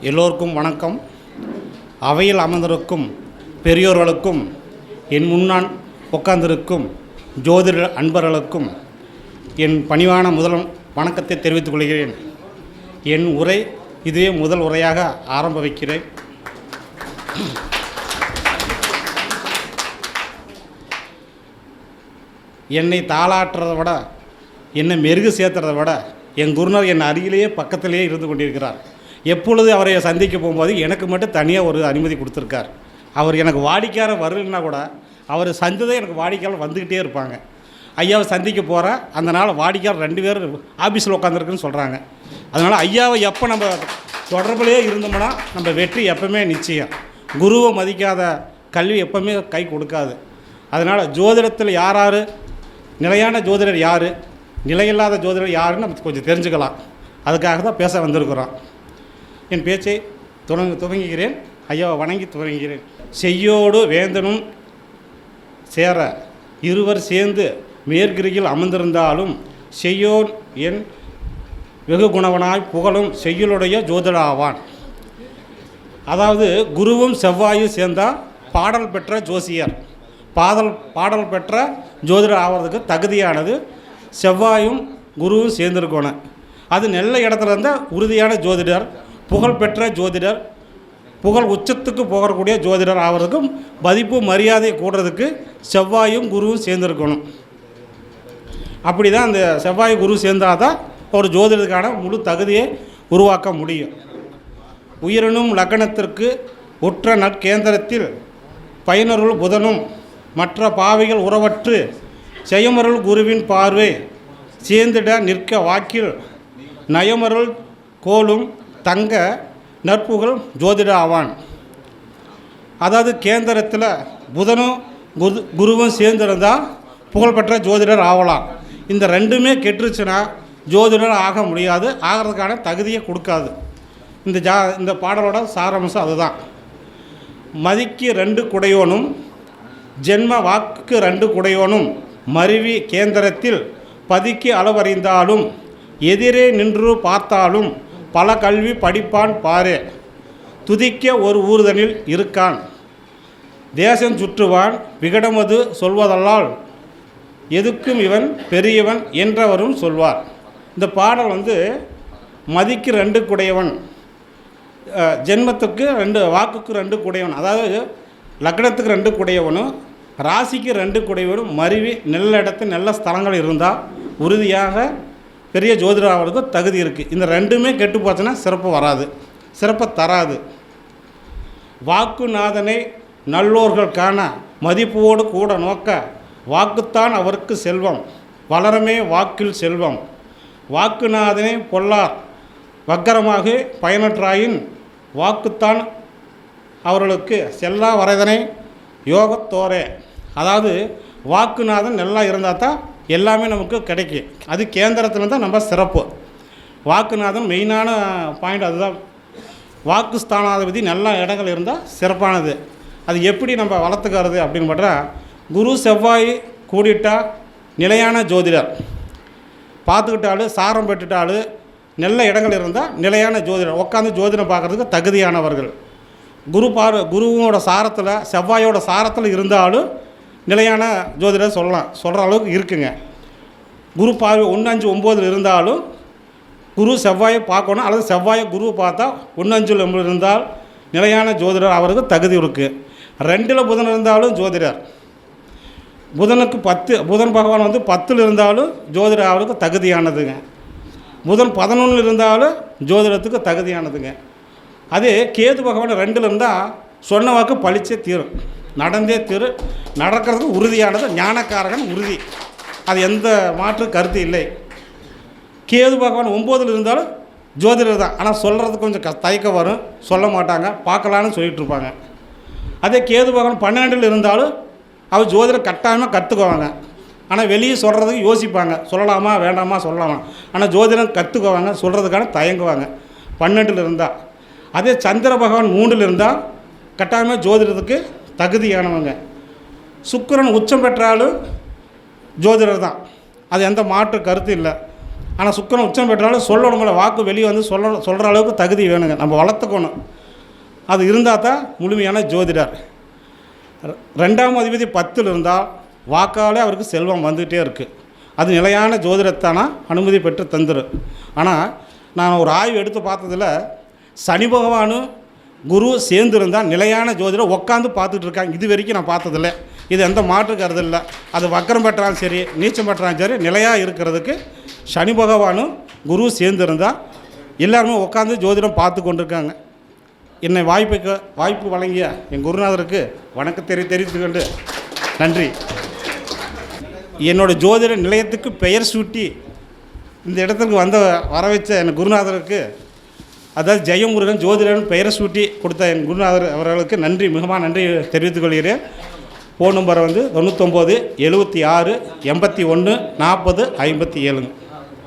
எல்லோருக்கும் வணக்கம். அவையில் அமர்ந்திருக்கும் பெரியோர்களுக்கும் என் முன்னான் உட்கார்ந்திருக்கும் ஜோதிட அன்பர்களுக்கும் என் பணிவான முதல் வணக்கத்தை தெரிவித்துக் கொள்கிறேன். என் உரை இதுவே முதல் உரையாக ஆரம்ப வைக்கிறேன். என்னை தாளாட்டுறதை விட என்னை மெருகு சேர்த்துறதை விட என் குருநர் என் அருகிலேயே பக்கத்திலேயே இருந்து கொண்டிருக்கிறார். எப்பொழுது அவரை சந்திக்க போகும்போது எனக்கு மட்டும் தனியாக ஒரு அனுமதி கொடுத்துருக்கார். அவர் எனக்கு வாடிக்கையாளர் வரலைன்னா கூட அவர் சந்ததே எனக்கு வாடிக்கையாளர் வந்துக்கிட்டே இருப்பாங்க. ஐயாவை சந்திக்க போகிறேன் அந்த நாள் வாடிக்கையாளர் ரெண்டு பேர் ஆஃபீஸில் உட்காந்துருக்குன்னு சொல்கிறாங்க அதனால் ஐயாவை எப்போ நம்ம தொடர்புலேயே இருந்தோம்னா நம்ம வெற்றி எப்பவுமே நிச்சயம். குருவை மதிக்காத கல்வி எப்பவுமே கை கொடுக்காது. அதனால் ஜோதிடத்தில் யார் யார் நிலையான ஜோதிடர் யார்? நிலையில்லாத ஜோதிடர் யாருன்னு நம்ம கொஞ்சம் தெரிஞ்சுக்கலாம். அதுக்காக தான் பேச வந்திருக்கிறோம். என் பேச்சை துவங்க துவங்குகிறேன். ஐயாவை வணங்கி துவங்குகிறேன். செய்யோடு வேந்தனும் சேர இருவர் சேர்ந்து மேற்கிரியில் அமர்ந்திருந்தாலும் செய்யோன் என் வெகு குணவனாய் புகழும் செய்யுளுடைய ஜோதிடாவான். அதாவது குருவும் செவ்வாயும் சேர்ந்தால் பாடல் பெற்ற ஜோசியர். பாடல் பாடல் பெற்ற ஜோதிடர் ஆகிறதுக்கு தகுதியானது செவ்வாயும் குருவும் சேர்ந்துருக்கணும். அது நல்ல இடத்துல இருந்தால் உறுதியான ஜோதிடர் புகழ்பெற்ற ஜோதிடர் புகழ் உச்சத்துக்கு போகக்கூடிய ஜோதிடர் ஆகிறதுக்கும் மதிப்பு மரியாதை கூடுறதுக்கு செவ்வாயும் குருவும் சேர்ந்துருக்கணும். அப்படி தான் அந்த செவ்வாய் குரு சேர்ந்தால் தான் ஒரு ஜோதிடத்துக்கான முழு தகுதியை உருவாக்க முடியும். உயிரினும் லக்னத்திற்கு உற்ற நற்கேந்திரத்தில் பயனருள் புதனும் மற்ற பாவிகள் உறவற்று செய்யமருள் குருவின் பார்வை. சேர்ந்திட நிற்க வாக்கில் நயமருள் கோலும் தங்க நற்புகள் ஜோதிட ஆவான். அதாவது கேந்திரத்தில் புதனும் குரு குருவும் சேர்ந்திருந்தால் புகழ்பெற்ற ஜோதிடர் ஆகலாம் இந்த ரெண்டுமே கெட்டுருச்சுன்னா ஜோதிடர் ஆக முடியாது. ஆகிறதுக்கான தகுதியை கொடுக்காது. இந்த ஜா இந்த பாடலோட சாரம்சம் அதுதான். மதிக்கு ரெண்டு குடையோனும் ஜென்ம வாக்கு ரெண்டு குடையோனும் மருவி கேந்திரத்தில் பதுக்கி அளவறிந்தாலும் எதிரே நின்று பார்த்தாலும் பல கல்வி படிப்பான் பாரே. துதிக்க ஒரு ஊர்தனில் இருக்கான். தேசம் சுற்றுவான் விகடமது சொல்வதல்லால் எதுக்கும் இவன் பெரியவன் என்றவரும் சொல்வார். இந்த பாடல் வந்து மதிக்கு ரெண்டு குடையவன் ஜென்மத்துக்கு ரெண்டு வாக்குக்கு ரெண்டு குடையவன். அதாவது லக்னத்துக்கு ரெண்டு குடையவனும் ராசிக்கு ரெண்டு குடையவனும் மருவி நல்ல இடத்து நல்ல ஸ்தலங்கள் இருந்தால் உறுதியாக பெரிய ஜோதிடர் ஆகிறதுக்கு தகுதி இருக்குது இந்த ரெண்டுமே கெட்டு போச்சுன்னா சிறப்பு வராது. சிறப்பை தராது. வாக்குநாதனை நல்லோர்கள் காண மதிப்போடு கூட நோக்க வாக்குத்தான் அவருக்கு செல்வம். வளரமே வாக்கில் செல்வம். வாக்குநாதனை பொல்லார் வக்கரமாக பயனற்றாயின் வாக்குத்தான் அவர்களுக்கு செல்லா வரைதனை யோகத்தோரே. அதாவது வாக்குநாதன் நல்லா இருந்தால் தான் எல்லாமே நமக்கு கிடைக்கும் அது கேந்திரத்தில் தான் நம்ம சிறப்பு. வாக்குநாதன் மெயினான பாயிண்ட் அதுதான். வாக்கு ஸ்தானாதிபதி நல்ல இடங்கள் இருந்தால் சிறப்பானது. அது எப்படி நம்ம வளர்த்துக்கிறது அப்படின்னு பார்த்தா குரு செவ்வாய் கூடிட்டா நிலையான ஜோதிடர். பார்த்துக்கிட்டாலும் சாரம் பெற்றுட்டாலும் நல்ல இடங்கள் இருந்தால் நிலையான ஜோதிடர். உட்காந்து ஜோதிடம் பார்க்குறதுக்கு தகுதியானவர்கள். குரு பார் குருவோட சாரத்தில் செவ்வாயோட சாரத்தில் இருந்தாலும் நிலையான ஜோதிடர் சொல்லலாம். சொல்கிற அளவுக்கு இருக்குங்க. குரு பார்வை ஒன்று அஞ்சு ஒம்போதில் இருந்தாலும் குரு செவ்வாயை பார்க்கணும். அல்லது செவ்வாயை குருவை பார்த்தா ஒன்று அஞ்சில் இருந்தால் நிலையான ஜோதிடர் அவருக்கு தகுதி இருக்குது ரெண்டில் புதன் இருந்தாலும் ஜோதிடர். புதனுக்கு பத்து புதன் பகவான் வந்து பத்தில் இருந்தாலும் ஜோதிடர் அவருக்கு தகுதியானதுங்க. புதன் பதினொன்று இருந்தாலும் ஜோதிடத்துக்கு தகுதியானதுங்க. அதே கேது பகவான் ரெண்டில் இருந்தால் சொன்ன வாக்கு பழிச்சே தீரும். நடந்தே தீரு. நடக்கிறது உறுதியானது ஞானக்காரகன் உறுதி. அது எந்த மாற்று கருத்து இல்லை. கேது பகவான் ஒம்போதில் இருந்தாலும் ஜோதிடர் தான். ஆனால் சொல்கிறதுக்கு கொஞ்சம் க தயக்கம் வரும். சொல்ல மாட்டாங்க. பார்க்கலான்னு சொல்லிட்டு இருப்பாங்க அதே கேது பகவான் பன்னெண்டில் இருந்தாலும் அவர் ஜோதிடர் கட்டாயமாக கற்றுக்குவாங்க ஆனால் வெளியே சொல்கிறதுக்கு யோசிப்பாங்க. சொல்லலாமா வேண்டாமா சொல்லலாமா. ஆனால் ஜோதிடம் கற்றுக்குவாங்க சொல்கிறதுக்கான தயங்குவாங்க. பன்னெண்டில் இருந்தால் அதே சந்திர பகவான் மூன்றில் இருந்தால் கட்டாயமாக ஜோதிடத்துக்கு தகுதியானவங்க. சுக்கிரன் உச்சம் பெற்றாலும் ஜோதிடர் தான். அது எந்த மாற்று கருத்து இல்லை. ஆனால் சுக்கரன் உச்சம் பெற்றாலும் சொல்லணுங்கள வாக்கு வெளியே வந்து சொல்ல சொல்கிற அளவுக்கு தகுதி வேணுங்க. நம்ம வளர்த்துக்கணும். அது இருந்தால் தான் முழுமையான ஜோதிடர். ரெண்டாம் அதிபதி பத்தில் இருந்தால் வாக்காலே அவருக்கு செல்வம் வந்துகிட்டே இருக்குது அது நிலையான ஜோதிடத்தானா அனுமதி பெற்று தந்துடும் ஆனால் நான் ஒரு ஆய்வு எடுத்து பார்த்ததுல சனி பகவானும் குரு சேர்ந்துருந்தால் நிலையான ஜோதிடம் உட்காந்து பார்த்துட்டு இருக்காங்க. இது வரைக்கும் நான் பார்த்ததில்ல. இது எந்த மாற்று கருது இல்லை. அது வக்கரம் பெற்றாலும் சரி நீச்சம் பெற்றாலும் சரி நிலையாக இருக்கிறதுக்கு சனி பகவானும் குரு சேர்ந்துருந்தால் எல்லாருமே உட்காந்து ஜோதிடம் பார்த்து கொண்டிருக்காங்க. என்னை வாய்ப்புக்கு வாய்ப்பு வழங்கிய என் குருநாதருக்கு வணக்கம் தெரி தெரிவித்து கொண்டு நன்றி. என்னோடய ஜோதிட நிலையத்துக்கு பெயர் சூட்டி இந்த இடத்துக்கு வந்த வர வச்ச என் குருநாதருக்கு அதாவது ஜெயமுருகன் ஜோதிடன் பெயரை சூட்டி கொடுத்த என் குருநாதர் அவர்களுக்கு நன்றி மிகமாக நன்றி தெரிவித்துக் கொள்கிறேன் ஃபோன் நம்பர் வந்து தொண்ணூத்தொம்பது எழுபத்தி ஆறு எண்பத்தி ஒன்று நாற்பது ஐம்பத்தி ஏழுங்க.